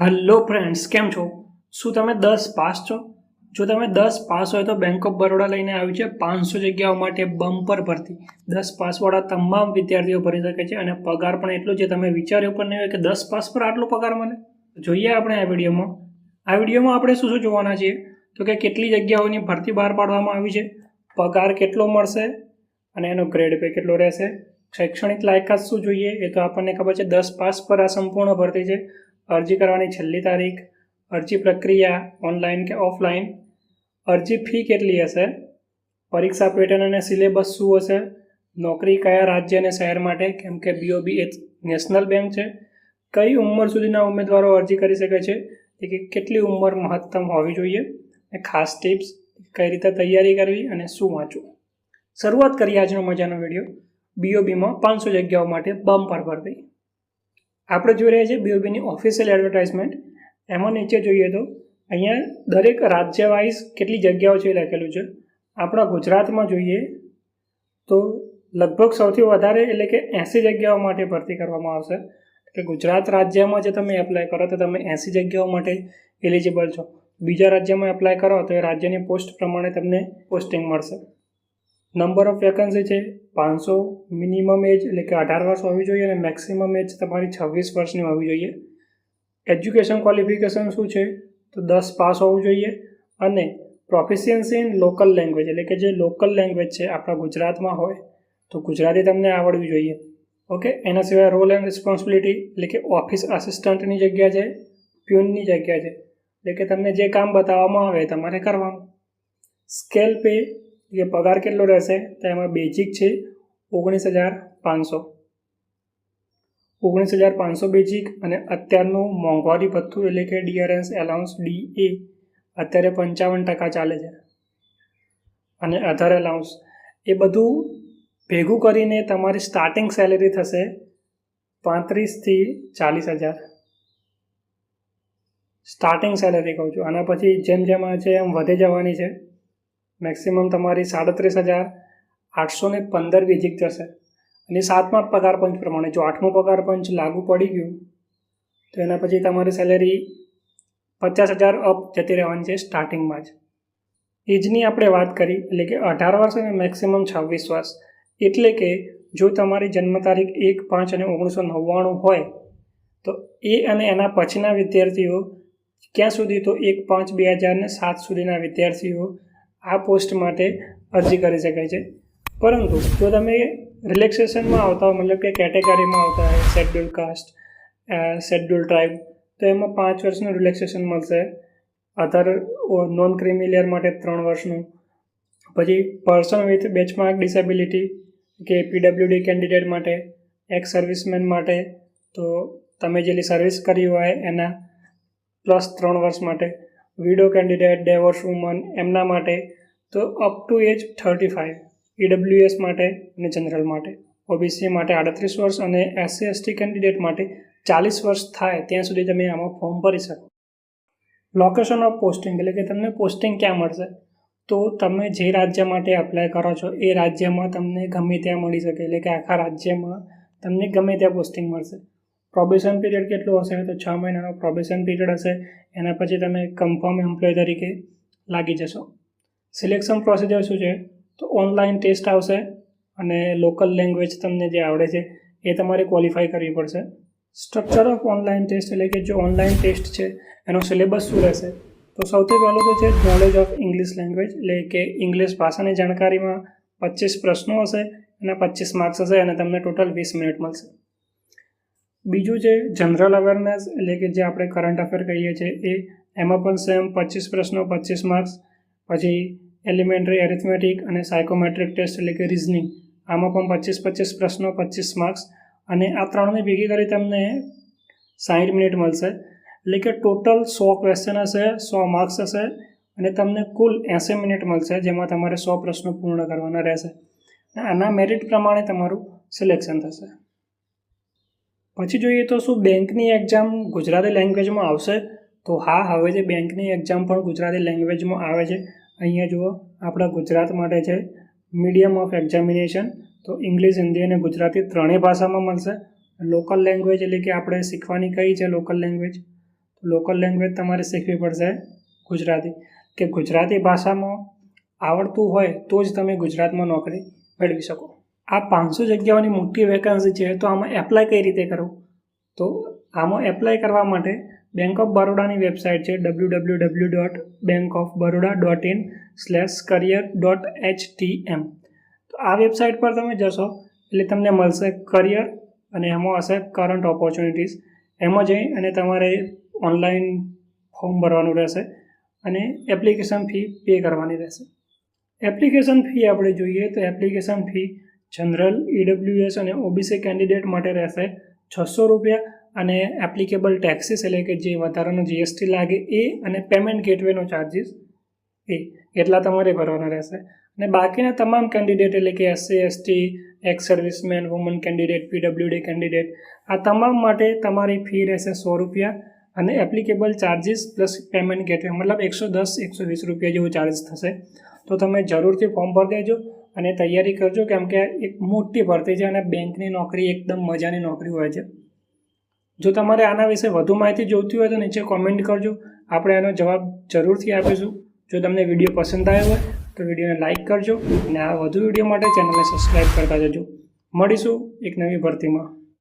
Hello friends કેમ છો? શું તમે દસ પાસ છો? જો તમે દસ પાસ હોય તો બેંક ઓફ બરોડા લઈને આવ્યું છે પાંચસો જગ્યાઓ માટે બમ્પર ભરતી. દસ પાસવાળા તમામ વિદ્યાર્થીઓ ભરી શકે છે અને પગાર પણ એટલો છે, તમે વિચાર્યું પણ નહીં હોય કે દસ પાસ પર આટલો પગાર મળે. જોઈએ આપણે આ વિડીયોમાં. આ વિડીયોમાં આપણે શું શું જોવાના છીએ? તો કે કેટલી જગ્યાઓની ભરતી બહાર પાડવામાં આવી છે, પગાર કેટલો મળશે અને એનો ગ્રેડ પે કેટલો રહેશે, શૈક્ષણિક લાયકાત શું જોઈએ એ તો આપણને ખબર છે, દસ પાસ પર આ સંપૂર્ણ ભરતી છે. અરજી કરવાની છેલ્લી તારીખ, અરજી પ્રક્રિયા ઓનલાઈન કે ઓફલાઈન, અરજી ફી કેટલી હશે, પરીક્ષા પેટર્ન અને સિલેબસ શું હશે, નોકરી કયા રાજ્ય અને શહેર માટે, કેમ કે બીઓબી એ નેશનલ બેંક છે, કઈ ઉંમર સુધીના ઉમેદવારો અરજી કરી શકે છે કે કેટલી ઉંમર મહત્તમ હોવી જોઈએ, અને ખાસ ટિપ્સ, કઈ રીતે તૈયારી કરવી અને શું વાંચવું. શરૂઆત કરીએ આજનો મજાનો વીડિયો બીઓબીમાં પાંચસો જગ્યાઓ માટે બમ્પર ભરતી. આપણે જોઈ રહ્યા છીએ બીઓબીની ઓફિશિયલ એડવર્ટાઇઝમેન્ટ એમાં નીચે જોઈએ તો અહીંયા દરેક રાજ્ય વાઇઝ કેટલી જગ્યાઓ છે લખેલું છે. આપણા ગુજરાતમાં જોઈએ તો લગભગ સૌથી વધારે એટલે કે એંસી જગ્યાઓ માટે ભરતી કરવામાં આવશે. એટલે ગુજરાત રાજ્યમાં જે તમે એપ્લાય કરો તો તમે એંસી જગ્યાઓ માટે એલિજિબલ છો. બીજા રાજ્યમાં એપ્લાય કરો તો એ રાજ્યની પોસ્ટ પ્રમાણે તમને પોસ્ટિંગ મળશે. નંબર ઓફ વેકન્સી છે પાંચસો મિનિમમ એજ, એટલે કે અઢાર વર્ષ હોવી જોઈએ અને મેક્સિમમ એજ તમારી છવ્વીસ વર્ષની હોવી જોઈએ. એજ્યુકેશન ક્વોલિફિકેશન શું છે? તો દસ પાસ હોવું જોઈએ અને પ્રોફિશિયન્સી ઇન લોકલ લેંગ્વેજ એટલે કે જે લોકલ લેંગ્વેજ છે આપણા ગુજરાતમાં હોય, તો ગુજરાતી તમને આવડવી જોઈએ. ઓકે એના સિવાય રોલ એન્ડ રિસ્પોન્સિબિલિટી એટલે કે ઓફિસ આસિસ્ટન્ટની જગ્યા છે પ્યુનની જગ્યા છે, એટલે કે તમને જે કામ બતાવવામાં આવે તમારે કરવાનું. સ્કેલ પે કે પગાર કેટલો રહેશે તો એમાં બેઝિક છે ઓગણીસ હજાર પાંચસો. ઓગણીસ હજાર પાંચસો બેઝિક અને અત્યારનું મોંઘવારી ભથ્થું એટલે કે ડીઆરએસ એલાઉન્સ ડી એ અત્યારે પંચાવન ટકા ચાલે છે. અને અધર એલાઉન્સ એ બધું ભેગું કરીને તમારી સ્ટાર્ટિંગ સેલેરી થશે પાંત્રીસથી ચાલીસ હજાર. સ્ટાર્ટિંગ સેલેરી કહું છું. આના પછી જેમ જેમ છે એમ વધે જવાની છે. મેક્સિમમ તમારી સાડત્રીસ હજાર આઠસો ને પંદર બેઝિક જશે અને સાતમા પગાર પંચ પ્રમાણે જો આઠમો પગાર પંચ લાગુ પડી ગયું, તો એના પછી તમારી સેલેરી પચાસ હજાર અપ જતી રહેવાની છે સ્ટાર્ટિંગમાં જ. એજની આપણે વાત કરી, એટલે કે અઢાર વર્ષ અને મેક્સિમમ છવ્વીસ વર્ષ. એટલે કે જો તમારી જન્મ તારીખ એક, પાંચ અને ઓગણીસો નવ્વાણું હોય, તો એ અને એના પછીના વિદ્યાર્થીઓ ક્યાં સુધી તો એક, પાંચ, બે હજાર ને સાત સુધીના વિદ્યાર્થીઓ આ પોસ્ટ માટે અરજી કરી શકાય છે. પરંતુ જો તમે રિલેક્સેશનમાં આવતા હોય મતલબ કે કેટેગરીમાં આવતા હોય શેડ્યુલ કાસ્ટ શેડ્યુલ ટ્રાઇબ તો એમાં પાંચ વર્ષનું રિલેક્સેશન મળશે. અધર નોન ક્રિમિલિયર માટે ત્રણ વર્ષનું. પછી પર્સન વિથ બેચમાર્ક ડિસેબિલિટી કે પીડબ્લ્યુડી કેન્ડિડેટ માટે એક્સ સર્વિસમેન માટે, તો તમે જેટલી સર્વિસ કરી હોય એના પ્લસ ત્રણ વર્ષ માટે. વિડો કેન્ડિડેટ ડેવોર્સ વુમન, એમના માટે, તો up to age thirty five EWS માટે અને જનરલ માટે. ઓબીસી માટે આડત્રીસ વર્ષ અને એસસી એસટી કેન્ડિડેટ માટે ચાલીસ વર્ષ થાય ત્યાં સુધી તમે આમાં ફોર્મ ભરી શકો. લોકેશન ઓફ પોસ્ટિંગ એટલે કે તમને પોસ્ટિંગ ક્યાં મળશે? તો તમે જે રાજ્ય માટે એપ્લાય કરો છો, એ રાજ્યમાં તમને ગમે ત્યાં મળી શકે, એટલે કે આખા રાજ્યમાં તમને ગમે ત્યાં પોસ્ટિંગ મળશે. પ્રોબેશન પીરિયડ કેટલો હશે? તો છ મહિનાનો પ્રોબેશન પીરિયડ હશે. એના પછી તમે કન્ફર્મ એમ્પ્લોય તરીકે લાગી જશો. સિલેક્શન પ્રોસિજર શું છે? તો ઓનલાઈન ટેસ્ટ આવશે અને લોકલ લેંગ્વેજ તમને જે આવડે છે, એ તમારે ક્વોલિફાય કરવી પડશે. સ્ટ્રક્ચર ઓફ ઓનલાઈન ટેસ્ટ એટલે કે જો ઓનલાઈન ટેસ્ટ છે, એનો સિલેબસ શું રહેશે? તો સૌથી પહેલું તો છે નોલેજ ઓફ ઇંગ્લિશ લેંગ્વેજ એટલે કે ઇંગ્લિશ ભાષાની જાણકારીમાં પચીસ પ્રશ્નો હશે અને પચીસ માર્ક્સ હશે અને તમને ટોટલ વીસ મિનિટ મળશે. બીજું છે જનરલ અવેરનેસ એટલે કે જે આપણે કરંટ અફેર કહીએ છીએ એ એમાં પણ સેમ પચીસ પ્રશ્નો, પચીસ માર્ક્સ પછી એલિમેન્ટરી એરિથમેટિક અને સાયકોમેટ્રિક ટેસ્ટ એટલે કે રિઝનિંગ આમાં પણ પચીસ પચીસ પ્રશ્નો, પચીસ માર્ક્સ અને આ ત્રણને ભેગી કરી તમને સાઠ મિનિટ મળશે. એટલે કે ટોટલ સો ક્વેશ્ચન હશે, સો માર્ક્સ હશે અને તમને કુલ એંસી મિનિટ મળશે જેમાં તમારે સો પ્રશ્નો પૂર્ણ કરવાના રહેશે. આના મેરિટ પ્રમાણે તમારું સિલેક્શન થશે. પછી જોઈએ તો શું બેંકની એક્ઝામ ગુજરાતી લેંગ્વેજમાં આવશે? તો હા, હવે જે બેંકની એક્ઝામ પણ ગુજરાતી લેંગ્વેજમાં આવે છે. અહીંયા જુઓ, આપણા ગુજરાત માટે છે મીડિયમ ઓફ એક્ઝામિનેશન તો ઇંગ્લિશ હિન્દી અને ગુજરાતી ત્રણેય ભાષામાં મળશે. લોકલ લેંગ્વેજ એટલે કે આપણે શીખવાની કઈ છે લોકલ લેંગ્વેજ તો લોકલ લેંગ્વેજ તમારે શીખવી પડશે ગુજરાતી. કે ગુજરાતી ભાષામાં આવડતું હોય તો જ તમે ગુજરાતમાં નોકરી મેળવી શકો. આ પાંચસો જગ્યાઓની મોટી વેકન્સી છે, તો આમાં એપ્લાય કઈ રીતે કરવું? તો આમાં એપ્લાય કરવા માટે બેંક ઓફ બરોડાની વેબસાઇટ છે W W W dot Bank of Baroda dot in slash career dot H T M તો આ વેબસાઇટ પર તમે જશો, એટલે તમને મળશે કરિયર અને એમાં હશે કરંટ ઓપોર્ચ્યુનિટીઝ એમાં જઈ અને તમારે ઓનલાઈન ફોર્મ ભરવાનું રહેશે અને એપ્લિકેશન ફી પે કરવાની રહેશે. એપ્લિકેશન ફી આપણે જોઈએ તો એપ્લિકેશન ફી જનરલ ઈડબ્લ્યુએસ અને ઓબીસી કેન્ડિડેટ માટે રહેશે છસો રૂપિયા અને એપ્લિકેબલ ટેક્સીસ એટલે કે જે વધારાનો જીએસટી લાગે એ અને પેમેન્ટ ગેટવેનો ચાર્જીસ એ, એટલા તમારે ભરવાના રહેશે. અને બાકીના તમામ કેન્ડિડેટ એટલે કે SC ST ex servicemen, woman candidate PWD candidate, આ તમામ માટે તમારી ફી રહેશે સો રૂપિયા અને applicable charges plus payment gateway, મતલબ એકસો દસ, એકસો વીસ રૂપિયા જેવું ચાર્જ થશે. તો તમે જરૂરથી ફોર્મ ભરી દેજો. અને તૈયારી કરજો કેમ કે એક મોટી ભરતી છે અને બેંકની નોકરી એકદમ મજાની નોકરી હોય છે. જો તમારે આના વિશે વધુ માહિતી જોઈતી હોય તો નીચે કોમેન્ટ કરજો. આપણે એનો જવાબ જરૂરથી આપીશું. જો તમને વીડિયો પસંદ આવ્યો હોય તો વિડીયોને લાઇક કરજો અને આ વધુ વીડિયો માટે ચેનલને સબસ્ક્રાઈબ કરતા જજો. મળીશું એક નવી ભરતીમાં.